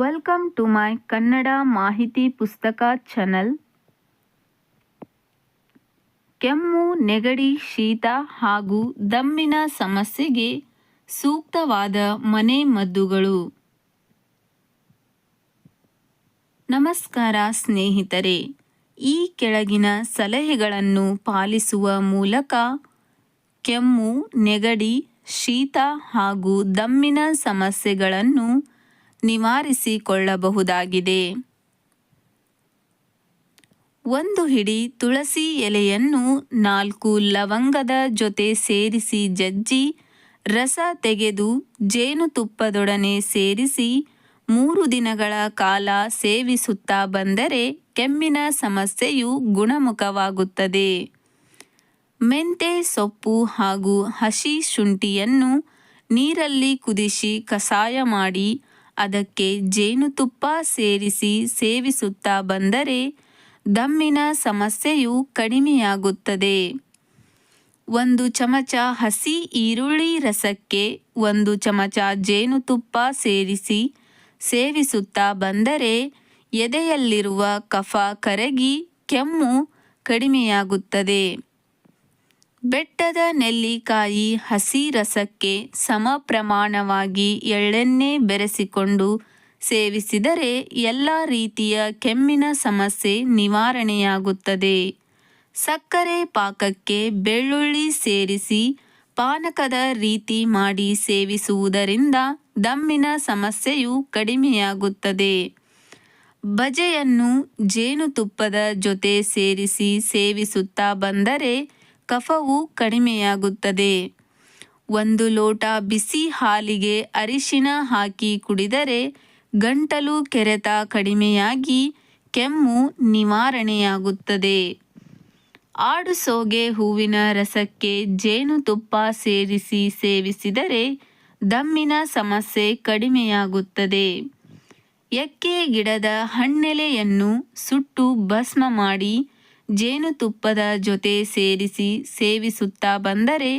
Welcome to my Kannada ಮಾಹಿತಿ ಪುಸ್ತಕ channel ಕೆಮ್ಮು, ನೆಗಡಿ, ಶೀತ ಹಾಗೂ ದಮ್ಮಿನ ಸಮಸ್ಯೆಗೆ ಸೂಕ್ತವಾದ ಮನೆ ಮದ್ದುಗಳು. ನಮಸ್ಕಾರ ಸ್ನೇಹಿತರೆ, ಈ ಕೆಳಗಿನ ಸಲಹೆಗಳನ್ನು ಪಾಲಿಸುವ ಮೂಲಕ ಕೆಮ್ಮು, ನೆಗಡಿ, ಶೀತ ಹಾಗೂ ದಮ್ಮಿನ ಸಮಸ್ಯೆಗಳನ್ನು ನಿವಾರಿಸಿಕೊಳ್ಳಬಹುದಾಗಿದೆ. ಒಂದು ಹಿಡಿ ತುಳಸಿ ಎಲೆಯನ್ನು ನಾಲ್ಕು ಲವಂಗದ ಜೊತೆ ಸೇರಿಸಿ ಜಜ್ಜಿ, ರಸ ತೆಗೆದು ಜೇನುತುಪ್ಪದೊಡನೆ ಸೇರಿಸಿ ಮೂರು ದಿನಗಳ ಕಾಲ ಸೇವಿಸುತ್ತಾ ಬಂದರೆ ಕೆಮ್ಮಿನ ಸಮಸ್ಯೆಯು ಗುಣಮುಖವಾಗುತ್ತದೆ. ಮೆಂತೆ ಸೊಪ್ಪು ಹಾಗೂ ಹಸಿ ಶುಂಠಿಯನ್ನು ನೀರಲ್ಲಿ ಕುದಿಸಿ ಕಷಾಯ ಮಾಡಿ ಅದಕ್ಕೆ ಜೇನುತುಪ್ಪ ಸೇರಿಸಿ ಸೇವಿಸುತ್ತಾ ಬಂದರೆ ದಮ್ಮಿನ ಸಮಸ್ಯೆಯು ಕಡಿಮೆಯಾಗುತ್ತದೆ. ಒಂದು ಚಮಚ ಹಸಿ ಈರುಳ್ಳಿ ರಸಕ್ಕೆ ಒಂದು ಚಮಚ ಜೇನುತುಪ್ಪ ಸೇರಿಸಿ ಸೇವಿಸುತ್ತಾ ಬಂದರೆ ಎದೆಯಲ್ಲಿರುವ ಕಫ ಕರಗಿ ಕೆಮ್ಮು ಕಡಿಮೆಯಾಗುತ್ತದೆ. ಬೆಟ್ಟದ ನೆಲ್ಲಿಕಾಯಿ ಹಸಿ ರಸಕ್ಕೆ ಸಮ ಪ್ರಮಾಣವಾಗಿ ಎಳ್ಳೆಣ್ಣೆ ಬೆರೆಸಿಕೊಂಡು ಸೇವಿಸಿದರೆ ಎಲ್ಲ ರೀತಿಯ ಕೆಮ್ಮಿನ ಸಮಸ್ಯೆ ನಿವಾರಣೆಯಾಗುತ್ತದೆ. ಸಕ್ಕರೆ ಪಾಕಕ್ಕೆ ಬೆಳ್ಳುಳ್ಳಿ ಸೇರಿಸಿ ಪಾನಕದ ರೀತಿ ಮಾಡಿ ಸೇವಿಸುವುದರಿಂದ ದಮ್ಮಿನ ಸಮಸ್ಯೆಯು ಕಡಿಮೆಯಾಗುತ್ತದೆ. ಬಜೆಯನ್ನು ಜೇನುತುಪ್ಪದ ಜೊತೆ ಸೇರಿಸಿ ಸೇವಿಸುತ್ತಾ ಬಂದರೆ ಕಫವು ಕಡಿಮೆಯಾಗುತ್ತದೆ. ಒಂದು ಲೋಟ ಬಿಸಿ ಹಾಲಿಗೆ ಅರಿಶಿನ ಹಾಕಿ ಕುಡಿದರೆ ಗಂಟಲು ಕೆರೆತ ಕಡಿಮೆಯಾಗಿ ಕೆಮ್ಮು ನಿವಾರಣೆಯಾಗುತ್ತದೆ. ಆಡುಸೋಗೆ ಹೂವಿನ ರಸಕ್ಕೆ ಜೇನುತುಪ್ಪ ಸೇರಿಸಿ ಸೇವಿಸಿದರೆ ದಮ್ಮಿನ ಸಮಸ್ಯೆ ಕಡಿಮೆಯಾಗುತ್ತದೆ. ಎಕ್ಕೆ ಗಿಡದ ಹಣ್ಣೆಲೆಯನ್ನು ಸುಟ್ಟು ಭಸ್ಮ ಮಾಡಿ ಜೇನುತುಪ್ಪದ ಜೊತೆ ಸೇರಿಸಿ ಸೇವಿಸುತ್ತಾ ಬಂದರೆ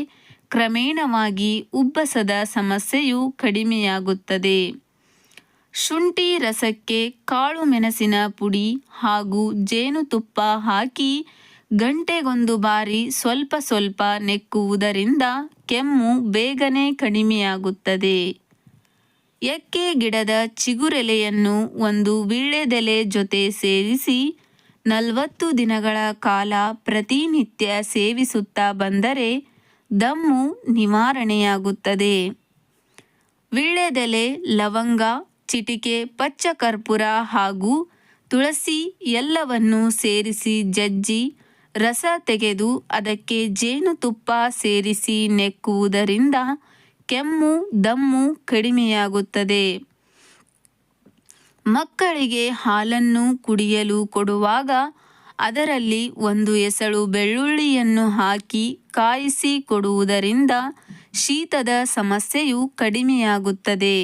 ಕ್ರಮೇಣವಾಗಿ ಉಬ್ಬಸದ ಸಮಸ್ಯೆಯು ಕಡಿಮೆಯಾಗುತ್ತದೆ. ಶುಂಠಿ ರಸಕ್ಕೆ ಕಾಳು ಮೆಣಸಿನ ಪುಡಿ ಹಾಗೂ ಜೇನುತುಪ್ಪ ಹಾಕಿ ಗಂಟೆಗೊಂದು ಬಾರಿ ಸ್ವಲ್ಪ ಸ್ವಲ್ಪ ನೆಕ್ಕುವುದರಿಂದ ಕೆಮ್ಮು ಬೇಗನೆ ಕಡಿಮೆಯಾಗುತ್ತದೆ. ಎಕ್ಕೆ ಗಿಡದ ಚಿಗುರೆಲೆಯನ್ನು ಒಂದು ವೀಳ್ಯದೆಲೆ ಜೊತೆ ಸೇರಿಸಿ ನಲವತ್ತು ದಿನಗಳ ಕಾಲ ಪ್ರತಿನಿತ್ಯ ಸೇವಿಸುತ್ತಾ ಬಂದರೆ ದಮ್ಮು ನಿವಾರಣೆಯಾಗುತ್ತದೆ. ವೀಳ್ಯದೆಲೆ, ಲವಂಗ, ಚಿಟಿಕೆ ಪಚ್ಚ ಕರ್ಪೂರ ಹಾಗೂ ತುಳಸಿ ಎಲ್ಲವನ್ನು ಸೇರಿಸಿ ಜಜ್ಜಿ ರಸ ತೆಗೆದು ಅದಕ್ಕೆ ಜೇನುತುಪ್ಪ ಸೇರಿಸಿ ನೆಕ್ಕುವುದರಿಂದ ಕೆಮ್ಮು, ದಮ್ಮು ಕಡಿಮೆಯಾಗುತ್ತದೆ. ಮಕ್ಕಳಿಗೆ ಹಾಲನ್ನು ಕುಡಿಯಲು ಕೊಡುವಾಗ ಅದರಲ್ಲಿ ಒಂದು ಎಸಳು ಬೆಳ್ಳುಳ್ಳಿಯನ್ನು ಹಾಕಿ ಕಾಯಿಸಿ ಕೊಡುವುದರಿಂದ ಶೀತದ ಸಮಸ್ಯೆಯು ಕಡಿಮೆಯಾಗುತ್ತದೆ.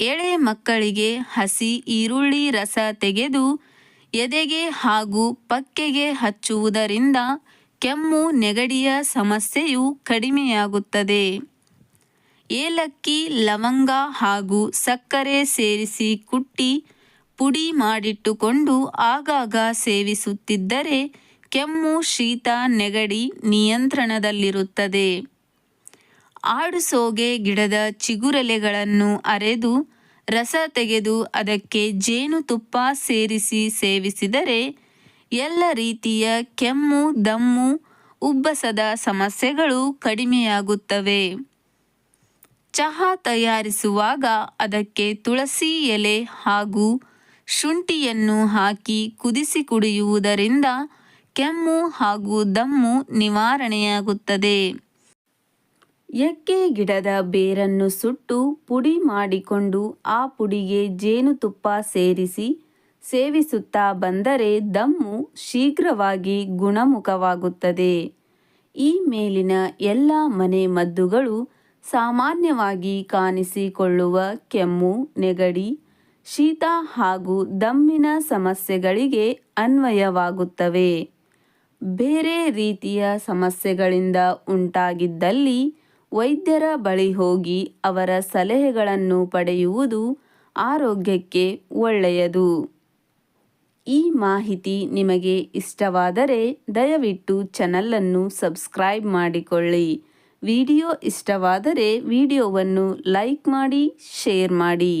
ಎಳೆ ಮಕ್ಕಳಿಗೆ ಹಸಿ ಈರುಳ್ಳಿ ರಸ ತೆಗೆದು ಎದೆಗೆ ಹಾಗೂ ಪಕ್ಕೆಗೆ ಹಚ್ಚುವುದರಿಂದ ಕೆಮ್ಮು ನೆಗಡಿಯ ಸಮಸ್ಯೆಯು ಕಡಿಮೆಯಾಗುತ್ತದೆ. ಏಲಕ್ಕಿ, ಲವಂಗ ಹಾಗೂ ಸಕ್ಕರೆ ಸೇರಿಸಿ ಕುಟ್ಟಿ ಪುಡಿ ಮಾಡಿಟ್ಟುಕೊಂಡು ಆಗಾಗ ಸೇವಿಸುತ್ತಿದ್ದರೆ ಕೆಮ್ಮು, ಶೀತ, ನೆಗಡಿ ನಿಯಂತ್ರಣದಲ್ಲಿರುತ್ತದೆ. ಆಡುಸೋಗೆ ಗಿಡದ ಚಿಗುರೆಲೆಗಳನ್ನು ಅರೆದು ರಸ ತೆಗೆದು ಅದಕ್ಕೆ ಜೇನುತುಪ್ಪ ಸೇರಿಸಿ ಸೇವಿಸಿದರೆ ಎಲ್ಲ ರೀತಿಯ ಕೆಮ್ಮು, ದಮ್ಮು, ಉಬ್ಬಸದ ಸಮಸ್ಯೆಗಳು ಕಡಿಮೆಯಾಗುತ್ತವೆ. ಚಹಾ ತಯಾರಿಸುವಾಗ ಅದಕ್ಕೆ ತುಳಸಿ ಎಲೆ ಹಾಗೂ ಶುಂಠಿಯನ್ನು ಹಾಕಿ ಕುದಿಸಿ ಕುಡಿಯುವುದರಿಂದ ಕೆಮ್ಮು ಹಾಗೂ ದಮ್ಮು ನಿವಾರಣೆಯಾಗುತ್ತದೆ. ಎಕ್ಕೆ ಗಿಡದ ಬೇರನ್ನು ಸುಟ್ಟು ಪುಡಿ ಮಾಡಿಕೊಂಡು ಆ ಪುಡಿಗೆ ಜೇನುತುಪ್ಪ ಸೇರಿಸಿ ಸೇವಿಸುತ್ತಾ ಬಂದರೆ ದಮ್ಮು ಶೀಘ್ರವಾಗಿ ಗುಣಮುಖವಾಗುತ್ತದೆ. ಈ ಮೇಲಿನ ಎಲ್ಲ ಮನೆ ಮದ್ದುಗಳು ಸಾಮಾನ್ಯವಾಗಿ ಕಾಣಿಸಿಕೊಳ್ಳುವ ಕೆಮ್ಮು, ನೆಗಡಿ, ಶೀತ ಹಾಗೂ ದಮ್ಮಿನ ಸಮಸ್ಯೆಗಳಿಗೆ ಅನ್ವಯವಾಗುತ್ತವೆ. ಬೇರೆ ರೀತಿಯ ಸಮಸ್ಯೆಗಳಿಂದ ಉಂಟಾಗಿದ್ದಲ್ಲಿ ವೈದ್ಯರ ಬಳಿ ಹೋಗಿ ಅವರ ಸಲಹೆಗಳನ್ನು ಪಡೆಯುವುದು ಆರೋಗ್ಯಕ್ಕೆ ಒಳ್ಳೆಯದು. ಈ ಮಾಹಿತಿ ನಿಮಗೆ ಇಷ್ಟವಾದರೆ ದಯವಿಟ್ಟು ಚಾನಲನ್ನು ಸಬ್ಸ್ಕ್ರೈಬ್ ಮಾಡಿಕೊಳ್ಳಿ. ವಿಡಿಯೋ ಇಷ್ಟವಾದರೆ ವಿಡಿಯೋವನ್ನು ಲೈಕ್ ಮಾಡಿ ಶೇರ್ ಮಾಡಿ.